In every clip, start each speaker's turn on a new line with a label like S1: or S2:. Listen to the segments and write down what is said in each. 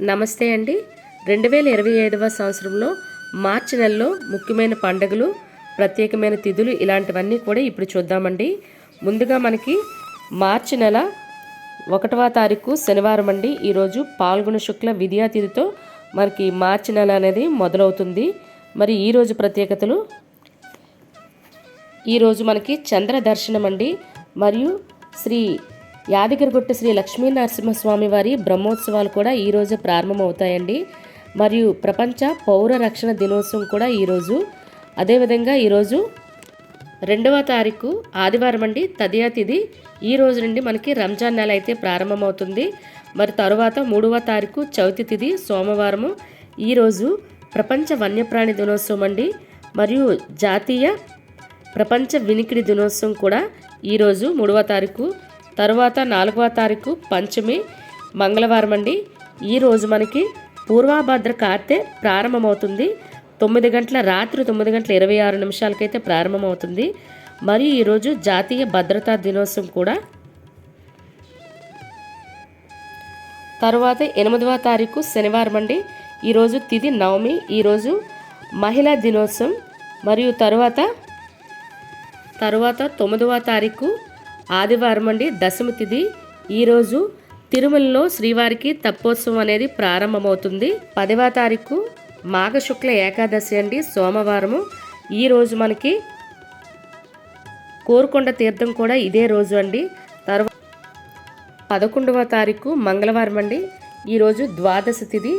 S1: నమస్తే అండి. రెండు వేల ఇరవై ఐదవ సంవత్సరంలో మార్చి నెలలో ముఖ్యమైన పండుగలు ప్రత్యేకమైన తిథులు ఇలాంటివన్నీ కూడా ఇప్పుడు చూద్దామండి. ముందుగా మనకి మార్చి నెల ఒకటవ తారీఖు శనివారం అండి. ఈరోజు పాల్గొన శుక్ల విద్యా తిథితో మనకి మార్చి నెల అనేది మొదలవుతుంది. మరి ఈరోజు ప్రత్యేకతలు? ఈరోజు మనకి చంద్ర దర్శనం అండి. మరియు శ్రీ యాదగిరిగుట్ట శ్రీ లక్ష్మీ నరసింహస్వామి వారి బ్రహ్మోత్సవాలు కూడా ఈరోజు ప్రారంభమవుతాయండి. మరియు ప్రపంచ పౌర రక్షణ దినోత్సవం కూడా ఈరోజు అదేవిధంగా ఈరోజు రెండవ తారీఖు ఆదివారం అండి తదియా తిది. ఈ రోజు నుండి మనకి రంజాన్ నెల అయితే ప్రారంభమవుతుంది. మరి తరువాత మూడవ తారీఖు చవితి తిథి సోమవారము. ఈరోజు ప్రపంచ వన్యప్రాణి దినోత్సవం అండి. మరియు జాతీయ ప్రపంచ వినికిడి దినోత్సవం కూడా ఈరోజు మూడవ తారీఖు. తర్వాత నాలుగవ తారీఖు పంచమి మంగళవారం అండి. ఈరోజు మనకి పూర్వాభద్ర కార్తె ప్రారంభమవుతుంది. తొమ్మిది గంటల రాత్రి తొమ్మిది గంటల ఇరవై ఆరు నిమిషాలకైతే ప్రారంభమవుతుంది. మరియు ఈరోజు జాతీయ భద్రతా దినోత్సవం కూడా. తరువాత ఎనిమిదవ తారీఖు శనివారం అండి. ఈరోజు తిది నవమి ఈరోజు మహిళా దినోత్సవం. మరియు తరువాత తరువాత తొమ్మిదవ తారీఖు ఆదివారం అండి దశమి తిథి ఈరోజు తిరుమలలో శ్రీవారికి తప్పోత్సవం అనేది ప్రారంభమవుతుంది. పదవ తారీఖు మాఘ శుక్ల ఏకాదశి అండి సోమవారము. ఈరోజు మనకి కోరుకొండ తీర్థం కూడా ఇదే రోజు అండి. తర్వాత పదకొండవ తారీఖు మంగళవారం అండి. ఈరోజు ద్వాదశి తిథి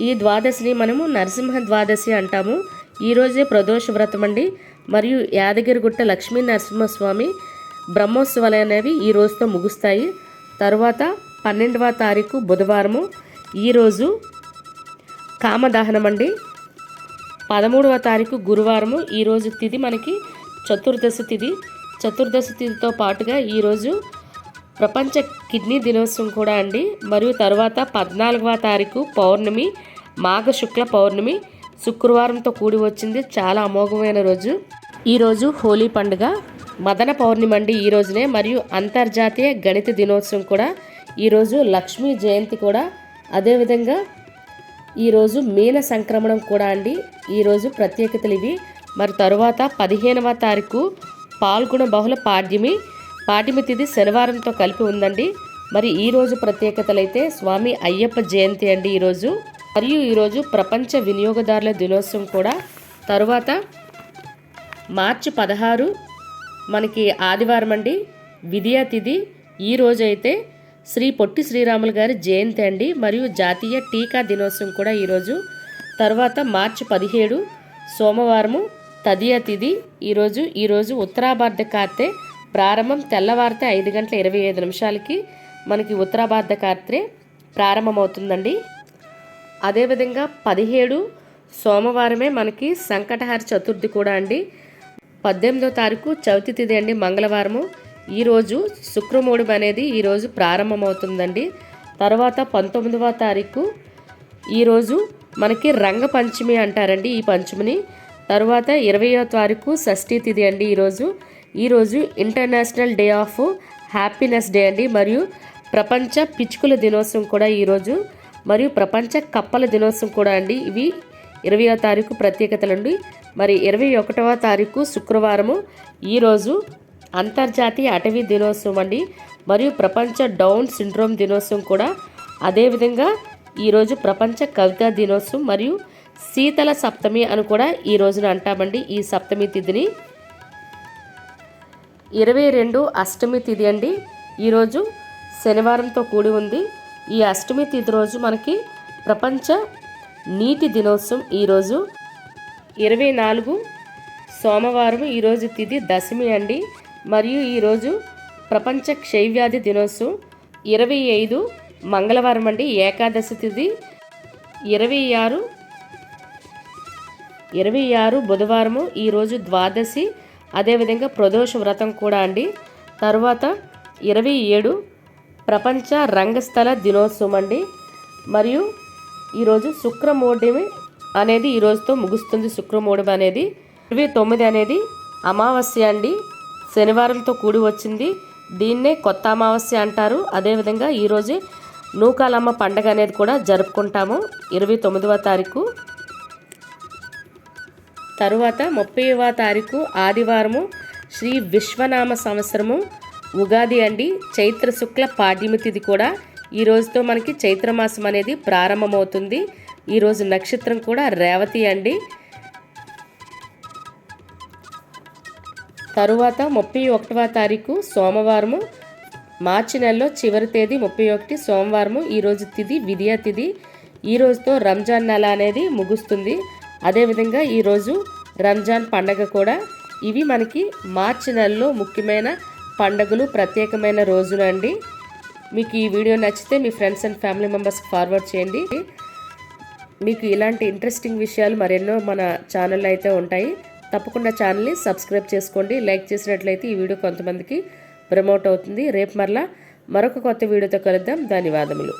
S1: ఈ ద్వాదశిని మనము నరసింహ ద్వాదశి అంటాము. ఈరోజే ప్రదోష వ్రతం అండి. మరియు యాదగిరిగుట్ట లక్ష్మీ నరసింహస్వామి బ్రహ్మోత్సవాలు అనేవి ఈ రోజుతో ముగుస్తాయి. తరువాత పన్నెండవ తారీఖు బుధవారము. ఈరోజు కామదహనం అండి పదమూడవ తారీఖు గురువారము. ఈరోజు తిథి మనకి చతుర్దశి తిథి చతుర్దశి తిథితో పాటుగా ఈరోజు ప్రపంచ కిడ్నీ దినోత్సవం కూడా అండి. మరియు తర్వాత పద్నాలుగవ తారీఖు పౌర్ణమి మాఘ శుక్ల పౌర్ణమి. శుక్రవారంతో కూడి వచ్చింది. చాలా అమోఘమైన రోజు. ఈరోజు హోలీ పండుగ. మదన పౌర్ణమి అండి ఈ రోజునే మరియు అంతర్జాతీయ గణిత దినోత్సవం కూడా ఈరోజు లక్ష్మీ జయంతి కూడా. అదేవిధంగా ఈరోజు మీన సంక్రమణం కూడా అండి. ఈరోజు ప్రత్యేకతలు ఇవి. మరి తరువాత పదిహేనవ తారీఖు పాల్గొన బహుళ పాడ్యమి. పాడ్యమి తిథి శనివారంతో కలిపి ఉందండి. మరి ఈరోజు ప్రత్యేకతలు అయితే స్వామి అయ్యప్ప జయంతి అండి ఈరోజు మరియు ఈరోజు ప్రపంచ వినియోగదారుల దినోత్సవం కూడా. తరువాత మార్చి పదహారు మనకి ఆదివారం అండి. విద్యాతిథి ఈరోజైతే ఈ రోజు అయితే శ్రీ పొట్టి శ్రీరాములు గారి జయంతి అండి. మరియు జాతీయ టీకా దినోత్సవం కూడా ఈరోజు తర్వాత మార్చి పదిహేడు సోమవారము తదియా తిథి ఈరోజు ఈరోజు ఉత్తరాభారత కార్తె ప్రారంభం తెల్లవారితే ఐదు గంటల ఇరవై ఐదు నిమిషాలకి మనకి ఉత్తరాభారత కార్తె ప్రారంభమవుతుందండి. అదేవిధంగా పదిహేడు సోమవారమే మనకి సంకటహార చతుర్థి కూడా అండి. పద్దెనిమిదో తారీఖు చవితి తిథి అండి మంగళవారము. ఈరోజు శుక్రమూఢం అనేది ఈరోజు ప్రారంభమవుతుందండి. తర్వాత పంతొమ్మిదవ తారీఖు ఈరోజు మనకి రంగ పంచమి అంటారండి ఈ పంచమిని. తర్వాత ఇరవయో తారీఖు షష్ఠీ తిథి అండి ఈరోజు ఈరోజు international day of happiness day అండి. మరియు ప్రపంచ పిచ్చుకల దినోత్సవం కూడా ఈరోజు మరియు ప్రపంచ కప్పల దినోత్సవం కూడా అండి. ఇవి ఇరవయో తారీఖు ప్రత్యేకతలండి మరి ఇరవై ఒకటవ తారీఖు శుక్రవారము. ఈరోజు అంతర్జాతీయ అటవీ దినోత్సవం అండి. మరియు ప్రపంచ డౌన్ సిండ్రోమ్ దినోత్సవం కూడా అదేవిధంగా ఈరోజు ప్రపంచ కవితా దినోత్సవం మరియు శీతల సప్తమి అని కూడా ఈ రోజున అంటామండి. ఈ సప్తమి తిథిని ఇరవై రెండు అష్టమి తిథి అండి. ఈరోజు శనివారంతో కూడి ఉంది. ఈ అష్టమి తిథి రోజు మనకి ప్రపంచ నీటి దినోత్సవం ఈరోజు ఇరవై నాలుగు సోమవారం ఈరోజు తిది దశమి అండి. మరియు ఈరోజు ప్రపంచ క్షయవ్యాధి దినోత్సవం ఇరవై ఐదు మంగళవారం అండి. ఏకాదశి తిది ఇరవై ఆరు ఇరవై ఆరు బుధవారము ఈరోజు ద్వాదశి. అదేవిధంగా ప్రదోష వ్రతం కూడా అండి. తర్వాత ఇరవై ఏడు ప్రపంచ రంగస్థల దినోత్సవం అండి. మరియు ఈరోజు శుక్రమోడమి అనేది ఈ రోజుతో ముగుస్తుంది. శుక్రమోడమి అనేది ఇరవై తొమ్మిది అనేది అమావాస్య అండి. శనివారంతో కూడి వచ్చింది. దీన్నే కొత్త అమావాస్య అంటారు. అదేవిధంగా ఈరోజు నూకాలమ్మ పండగ అనేది కూడా జరుపుకుంటాము. ఇరవై తొమ్మిదవ తారీఖు. తరువాత ముప్పైవ తారీఖు ఆదివారము శ్రీ విశ్వనామ సంవత్సరము. ఉగాది అండి. చైత్ర శుక్ల పాడ్యమి తిథి కూడా ఈ రోజుతో మనకి చైత్రమాసం అనేది ప్రారంభమవుతుంది. ఈరోజు నక్షత్రం కూడా రేవతి అండి. తరువాత ముప్పై ఒకటవ తారీఖు సోమవారము. మార్చి నెలలో చివరి తేదీ ముప్పై ఒకటి సోమవారము. ఈరోజు తిది విద్యా తిది. ఈ రోజుతో రంజాన్ నెల అనేది ముగుస్తుంది. అదేవిధంగా ఈరోజు రంజాన్ పండగ కూడా. ఇవి మనకి మార్చి నెలలో ముఖ్యమైన పండగలు ప్రత్యేకమైన రోజులు అండి. మీకు ఈ వీడియో నచ్చితే మీ ఫ్రెండ్స్ అండ్ ఫ్యామిలీ మెంబర్స్కి ఫార్వర్డ్ చేయండి. మీకు ఇలాంటి ఇంట్రెస్టింగ్ విషయాలు మరెన్నో మన ఛానల్లో అయితే ఉంటాయి. తప్పకుండా ఛానల్ని సబ్స్క్రైబ్ చేసుకోండి. లైక్ చేసినట్లయితే ఈ వీడియో కొంతమందికి ప్రమోట్ అవుతుంది. రేపు మరలా మరొక కొత్త వీడియోతో కలుద్దాం. ధన్యవాదములు.